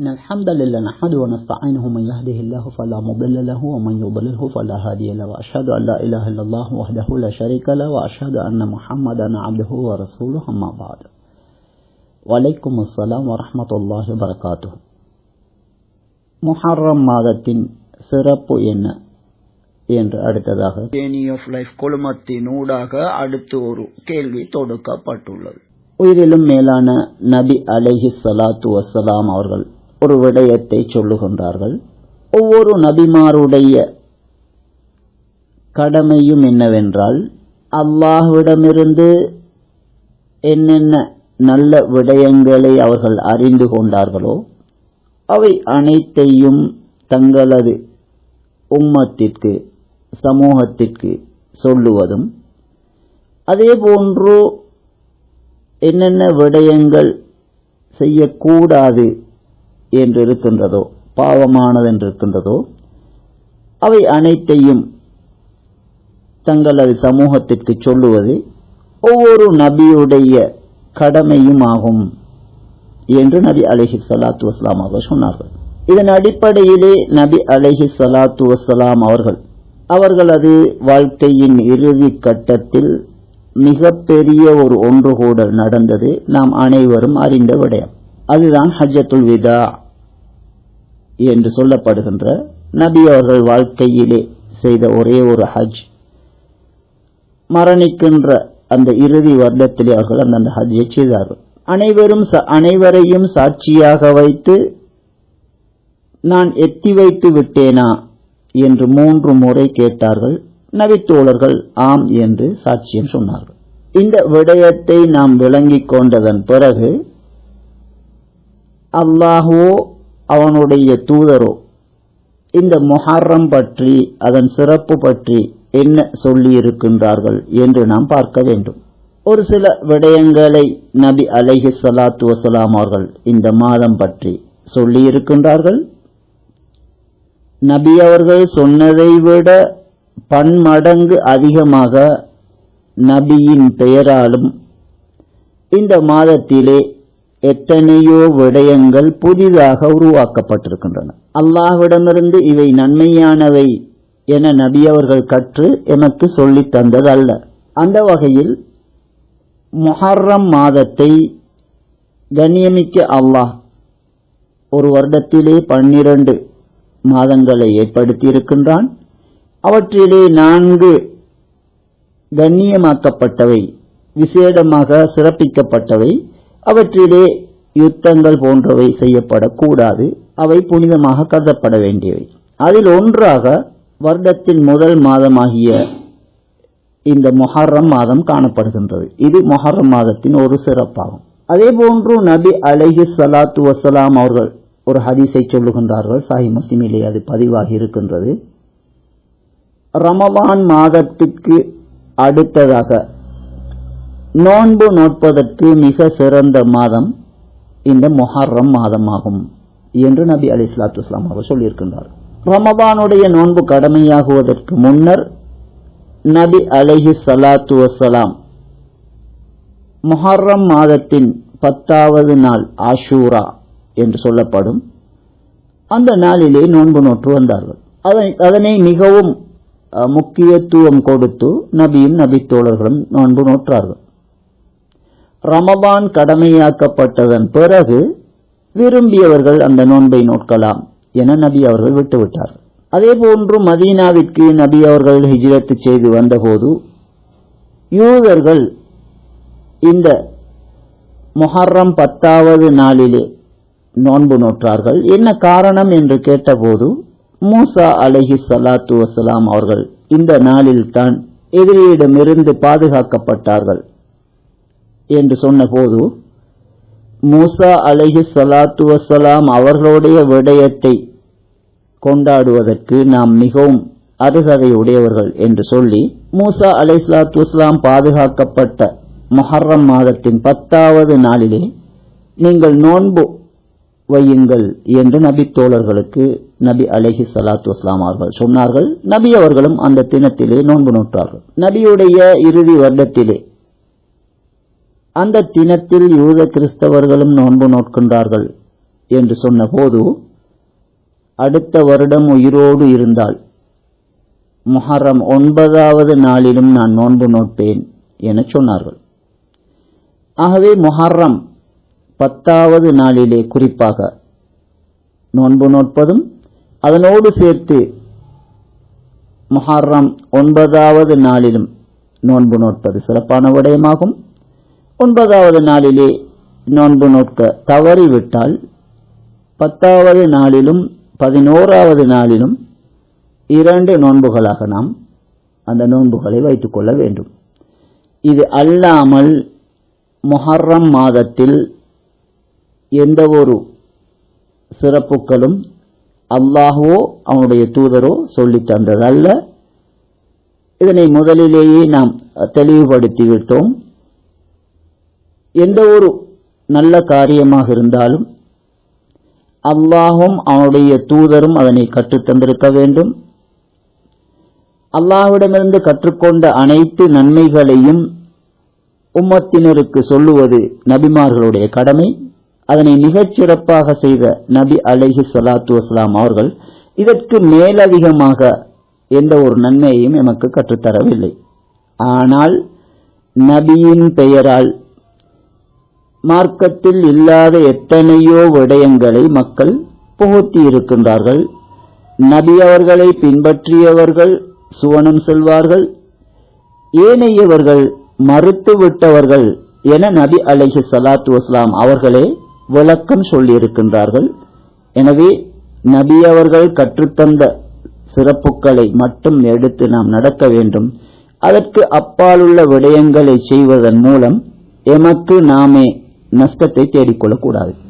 إن الحمد لله نحمده ونستعينه من يهده الله فلا مضل له ومن يضلله فلا هادي له وأشهد أن لا إله إلا الله وحده لا شريك له وأشهد أن محمدا عبده ورسوله أما بعد. وعليكم السلام ورحمة الله وبركاته. محرم ماذا சிறப்பு என்ன என்று அடுத்ததாக ஜேர்னி ஆஃப் லைஃப் குழுமத்தினூடாக அடுத்து ஒரு கேள்வி தொடுக்கப்பட்டுள்ளது. உயிரிலும் மேலான நபி சலாத்து வசலாம் அவர்கள் ஒரு விடயத்தை சொல்லுகின்றார்கள். ஒவ்வொரு நபிமாருடைய கடமையும் என்னவென்றால் அல்லாஹ்விடமிருந்து என்னென்ன நல்ல விடயங்களை அவர்கள் அறிந்து கொண்டார்களோ அவை அனைத்தையும் தங்களது உம்மத்திற்கு சமூகத்திற்கு சொல்லுவதும் அதேபோன்று என்னென்ன விடயங்கள் செய்யக்கூடாது என்று இருக்கின்றதோ பாவமானது என்று இருக்கின்றதோ அவை அனைத்தையும் தங்களது சமூகத்திற்கு சொல்லுவது ஒவ்வொரு நபியுடைய கடமையும் ஆகும் என்று நபி அலஹி சலாத்து வஸ்லாம் அவர்கள் சொன்னார்கள். இதன் அடிப்படையிலே நபி அலஹி சலாத்து வஸ்லாம் அவர்கள் அவர்களது வாழ்க்கையின் இறுதி கட்டத்தில் மிகப்பெரிய ஒரு ஒன்றுகூடல் நடந்தது நாம் அனைவரும் அறிந்த விடயம். அதுதான் ஹஜ்ஜத்துல் விதா. என்று சொல்லப்படுகின்ற நபி அவர்கள் வாழ்க்கையிலே செய்த ஒரே ஒரு ஹஜ். மரணிக்கின்ற அந்த இறுதி வருடத்திலே அவர்கள் அந்த ஹஜ்ஜை செய்தார்கள். அனைவரும் அனைவரையும் சாட்சியாக வைத்து நான் எத்தி வைத்து விட்டேனா? என்று மூன்று முறை கேட்டார்கள். நபித்தோழர்கள் ஆம் என்று சாட்சியம் சொன்னார்கள். இந்த விடயத்தை நாம் விளங்கிக் கொண்டதன் பிறகு அல்லாஹோ அவனுடைய தூதரோ. இந்த மொஹர்ரம் பற்றி அதன் சிறப்பு பற்றி என்ன சொல்லி இருக்கின்றார்கள் என்று நாம் பார்க்க வேண்டும். ஒரு சில விடயங்களை நபி அலைஹி சலாத்து வசலாம் அவர்கள் இந்த மாதம் பற்றி சொல்லியிருக்கின்றார்கள். நபி அவர்கள் சொன்னதை விட பன்மடங்கு அதிகமாக நபியின் பெயராலும் இந்த மாதத்திலே எத்தனையோ விடயங்கள் புதிதாக உருவாக்கப்பட்டிருக்கின்றன. அல்லாஹ்விடமிருந்து இவை நன்மையானவை என நபி அவர்கள் கற்று எனக்கு சொல்லி தந்ததல்ல. அந்த வகையில் மொஹர்ரம் மாதத்தை கண்ணியமிக்க அல்லாஹ் ஒரு வருடத்திலே பன்னிரண்டு மாதங்களை ஏற்படுத்தியிருக்கின்றான். அவற்றிலே நான்கு கண்ணியமாக்கப்பட்டவை விசேடமாக சிறப்பிக்கப்பட்டவை. அவற்றிலே யுத்தங்கள் போன்றவை செய்யப்படக்கூடாது. அவை புனிதமாக கருதப்பட வேண்டியவை. அதில் ஒன்றாக வருடத்தின் முதல் மாதமாகிய இந்த மொஹர்ரம் மாதம் காணப்படுகின்றது. இது மொஹர்ரம் மாதத்தின் ஒரு சிறப்பாகும். அதே போன்று நபி அலைஹி சலாத்து வசலாம் அவர்கள் ஒரு ஹதீஸை சொல்லுகின்றார்கள். சாஹி முஸ்லிமிலே அது பதிவாகி இருக்கின்றது. ரமவான் மாதத்திற்கு அடுத்ததாக நோன்பு நோட்பதற்கு மிக சிறந்த மாதம் இந்த மொஹர்ரம் மாதமாகும் என்று நபி அலி இஸ்லாத்து இஸ்லாம் அவர் சொல்லியிருக்கின்றார். ரமபானுடைய நோன்பு கடமையாகுவதற்கு முன்னர் நபி அலஹி சலாத்து வசலாம் மொஹர்ரம் மாதத்தின் பத்தாவது நாள் ஆஷூரா என்று சொல்லப்படும். அந்த நாளிலே நோன்பு நோற்று வந்தார்கள். அதனை மிகவும் முக்கியத்துவம் கொடுத்து நபியும் நபி தோழர்களும் நோன்பு நோற்றார்கள். ரமபான் கடமையாக்கப்பட்டதன் பிறகு விரும்பியவர்கள் அந்த நோன்பை நோட்கலாம் என நபி அவர்கள் விட்டுவிட்டார். அதே போன்று மதீனாவிற்கு நபி அவர்கள் ஹிஜ்ரத்து செய்து வந்தபோது யூதர்கள் இந்த மொஹர்ரம் பத்தாவது நாளிலே நோன்பு நோற்றார்கள். என்ன காரணம் என்று கேட்டபோது மூசா அலஹி சலாத்து வசலாம் அவர்கள் இந்த நாளில்தான் எதிரியிடமிருந்து பாதுகாக்கப்பட்டார்கள். என்று சொன்னபோது மூசா அலஹி சலாத்து வசலாம் அவர்களுடைய விடயத்தை கொண்டாடுவதற்கு நாம் மிகவும் அருகதையுடையவர்கள் என்று சொல்லி மூசா அலை சலாத்து வஸ்லாம் பாதுகாக்கப்பட்ட மொஹர்ரம் மாதத்தின் பத்தாவது நாளிலே நீங்கள் நோன்பு வையுங்கள் என்று நபி தோழர்களுக்கு நபி அலஹி சலாத்து வஸ்லாம் அவர்கள் சொன்னார்கள். நபி அவர்களும் அந்த தினத்திலே நோன்பு நோட்டார்கள் நபியுடைய இறுதி வருடத்திலே அந்த தினத்தில் யூத கிறிஸ்தவர்களும் நோன்பு நோட்கின்றார்கள் என்று சொன்னபோது அடுத்த வருடம் உயிரோடு இருந்தால் முஹர்ரம் ஒன்பதாவது நாளிலும் நான் நோன்பு நோட்பேன் என சொன்னார்கள். ஆகவே முஹர்ரம் பத்தாவது நாளிலே குறிப்பாக நோன்பு நோட்பதும் அதனோடு சேர்த்து முஹர்ரம் ஒன்பதாவது நாளிலும் நோன்பு நோட்பது சிறப்பான விடயமாகும். ஒன்பதாவது நாளிலே நோன்பு நோட்க தவறிவிட்டால் பத்தாவது நாளிலும் பதினோராவது நாளிலும் இரண்டு நோன்புகளாக நாம் அந்த நோன்புகளை வைத்துக் கொள்ள வேண்டும். இது அல்லாமல் முஹர்ரம் மாதத்தில் எந்த ஒரு சிறப்புகளும் அல்லாஹுவோ அவனுடைய தூதரோ சொல்லி தந்ததல்ல. இதனை முதலிலேயே நாம் தெளிவுபடுத்திவிட்டோம். எந்த ஒரு நல்ல காரியமாக இருந்தாலும் அல்லாஹும் அவனுடைய தூதரும் அதனை கற்றுத் தந்திருக்க வேண்டும். அல்லாஹ்விடமிருந்து கற்றுக்கொண்ட அனைத்து நன்மைகளையும் உம்மத்தினருக்கு சொல்லுவது நபிமார்களுடைய கடமை. அதனை மிகச் சிறப்பாக செய்த நபி அலஹி சலாத்து வஸ்லாம் அவர்கள் இதற்கு மேலதிகமாக எந்த ஒரு நன்மையையும் எமக்கு கற்றுத்தரவில்லை. ஆனால் நபியின் பெயரால் மார்க்கத்தில் இல்லாத எத்தனையோ விடயங்களை மக்கள் புகுத்தி இருக்கின்றார்கள் நபி அவர்களை பின்பற்றியவர்கள் சுவனம் செல்வார்கள். ஏனையவர்கள் மறுத்து விட்டவர்கள் என நபி அலைஹி சலாத்து வஸ்லாம் அவர்களே விளக்கம் சொல்லியிருக்கின்றார்கள். எனவே நபி அவர்கள் கற்றுத்தந்த சிறப்புகளை மட்டும் எடுத்து நாம் நடக்க வேண்டும். அதற்கு அப்பாலுள்ள விடயங்களை செய்வதன் மூலம் எமக்கு நாமே நஷ்டத்தை தேடிக்கொள்ளக்கூடாது.